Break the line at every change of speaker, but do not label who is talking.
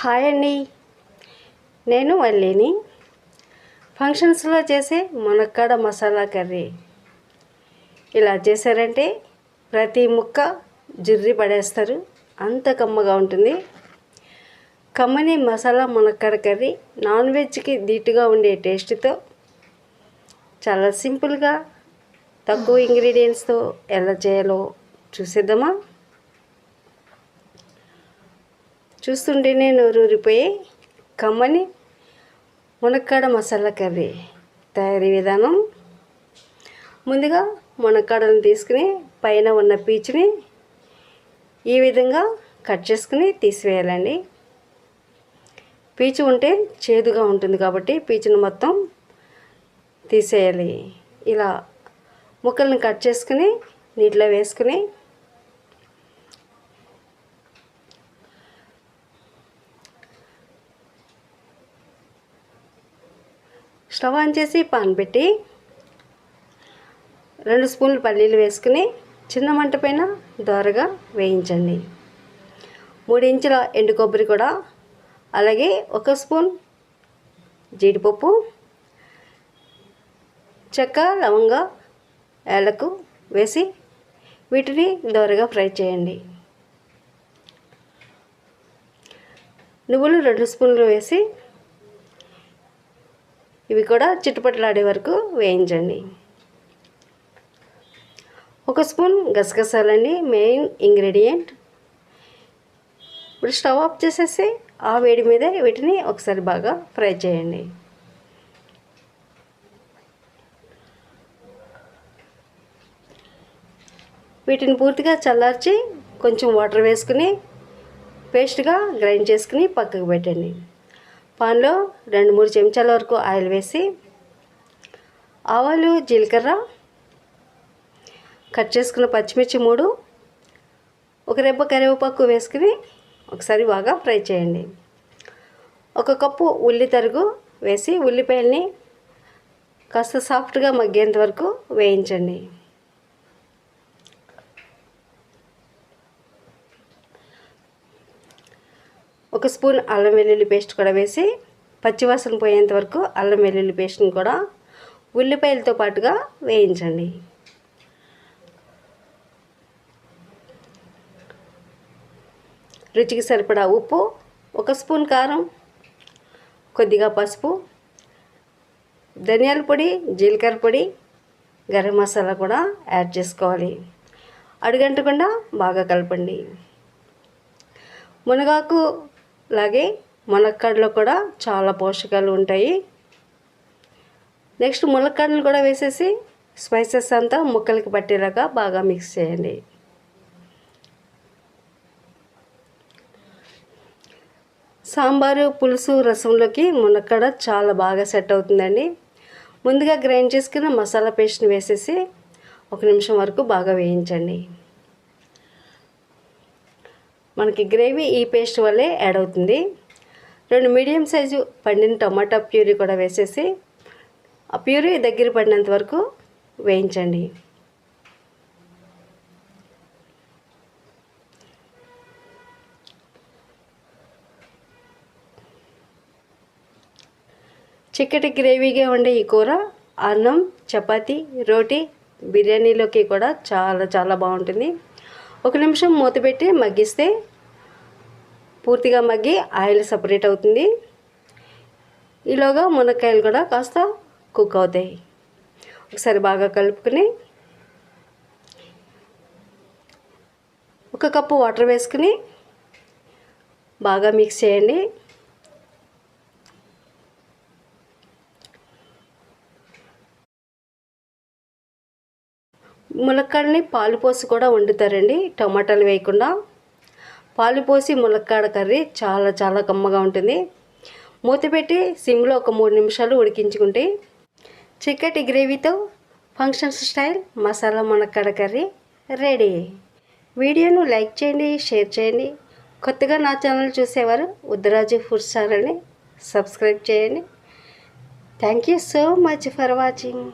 Hi అండి. నేను వల్లిని. ఫంక్షన్స్లో చేసే మునక్కాడ మసాలా కర్రీ. ఇలా చేశారంటే ప్రతి ముక్క జుర్రి పడేస్తారు. అంత కమ్మగా ఉంటుంది. కమ్మని మసాలా మునక్కాడ కర్రీ నాన్ వెజ్కి ధీటుగా ఉండే టేస్ట్తో చాలా సింపుల్గా తక్కువ ఇంగ్రీడియంట్స్తో ఎలా చేయాలో చూసేద్దామా? చూస్తుంటేనే నోరూరిపోయి కమ్మని మునక్కాడ మసాలా కర్రీ తయారీ విధానం. ముందుగా మునక్కాడను తీసుకుని పైన ఉన్న పీచుని ఈ విధంగా కట్ చేసుకుని తీసివేయాలండి. పీచు ఉంటే చేదుగా ఉంటుంది కాబట్టి పీచును మొత్తం తీసేయాలి. ఇలా ముక్కలను కట్ చేసుకుని నీటిలో వేసుకుని స్టవ్ ఆన్ చేసి పాన్ పెట్టి రెండు స్పూన్లు పల్లీలు వేసుకుని చిన్న మంట పైన దోరగా వేయించండి. మూడు ఇంచుల ఎండు కొబ్బరి కూడా అలాగే ఒక స్పూన్ జీడిపప్పు చెక్క లవంగ ఏలకు వేసి వీటిని దోరగా ఫ్రై చేయండి. నువ్వులు రెండు స్పూన్లు వేసి ఇవి కూడా చిట్టుపట్లాడే వరకు వేయించండి. ఒక స్పూన్ గసగసాలండి మెయిన్ ఇంగ్రీడియంట్. ఇప్పుడు స్టవ్ ఆఫ్ చేసేసి ఆ వేడి మీద వీటిని ఒకసారి బాగా ఫ్రై చేయండి. వీటిని పూర్తిగా చల్లార్చి కొంచెం వాటర్ వేసుకుని పేస్ట్గా గ్రైండ్ చేసుకుని పక్కకు పెట్టండి. పాన్లో రెండు మూడు చెంచాల వరకు ఆయిల్ వేసి ఆవాలు జీలకర్ర కట్ చేసుకున్న పచ్చిమిర్చి మూడు ఒక రెబ్బ కరివేపాకు వేసుకుని ఒకసారి బాగా ఫ్రై చేయండి. ఒక కప్పు ఉల్లి తరుగు వేసి ఉల్లిపాయల్ని కాస్త సాఫ్ట్గా మగ్గేంత వరకు వేయించండి. ఒక స్పూన్ అల్లం వెల్లుల్లి పేస్ట్ కూడా వేసి పచ్చివాసన పోయేంత వరకు అల్లం వెల్లుల్లి పేస్ట్ని కూడా ఉల్లిపాయలతో పాటుగా వేయించండి. రుచికి సరిపడా ఉప్పు ఒక స్పూన్ కారం కొద్దిగా పసుపు ధనియాల పొడి జీలకర్ర పొడి గరం మసాలా కూడా యాడ్ చేసుకోవాలి. అడుగంటకుండా బాగా కలపండి. మునగాకు అలాగే మునక్కాడలో కూడా చాలా పోషకాలు ఉంటాయి. నెక్స్ట్ మునక్కాడలు కూడా వేసేసి స్పైసెస్ అంతా ముక్కలకి పట్టేలాగా బాగా మిక్స్ చేయండి. సాంబారు పులుసు రసంలోకి మునక్కడ చాలా బాగా సెట్ అవుతుందండి. ముందుగా గ్రైండ్ చేసుకున్న మసాలా పేస్ట్ని వేసేసి ఒక నిమిషం వరకు బాగా వేయించండి. మనకి గ్రేవీ ఈ పేస్ట్ వల్లే యాడ్ అవుతుంది. రెండు మీడియం సైజు పండిన టమాటా ప్యూరీ కూడా వేసేసి ఆ ప్యూరీ దగ్గర పడినంత వరకు వేయించండి. చిక్కటి గ్రేవీగా ఉండే ఈ కూర అన్నం చపాతి రోటీ బిర్యానీలోకి కూడా చాలా చాలా బాగుంటుంది. ఒక నిమిషం మూత పెట్టి మగ్గిస్తే పూర్తిగా మగ్గి ఆయిల్ సపరేట్ అవుతుంది. ఈలోగా మునక్కాయలు కూడా కాస్త కుక్ అవుతాయి. ఒకసారి బాగా కలుపుకొని ఒక కప్పు వాటర్ వేసుకుని బాగా మిక్స్ చేయండి. ములక్కాడని పాలు పోసి కూడా వండుతారండి. టమాటాలు వేయకుండా. పాలు పోసి ములక్కాడ కర్రీ చాలా చాలా కమ్మగా ఉంటుంది. మూత పెట్టి సిమ్లో ఒక మూడు నిమిషాలు ఉడికించుకుంటే చిక్కటి గ్రేవీతో ఫంక్షన్స్ స్టైల్ మసాలా మునక్కాడ కర్రీ రెడీ. వీడియోను లైక్ చేయండి షేర్ చేయండి. కొత్తగా నా ఛానల్ చూసేవారు ఉద్దరాజు ఫుడ్ ఛానల్ని సబ్స్క్రైబ్ చేయండి. Thank you so much for watching.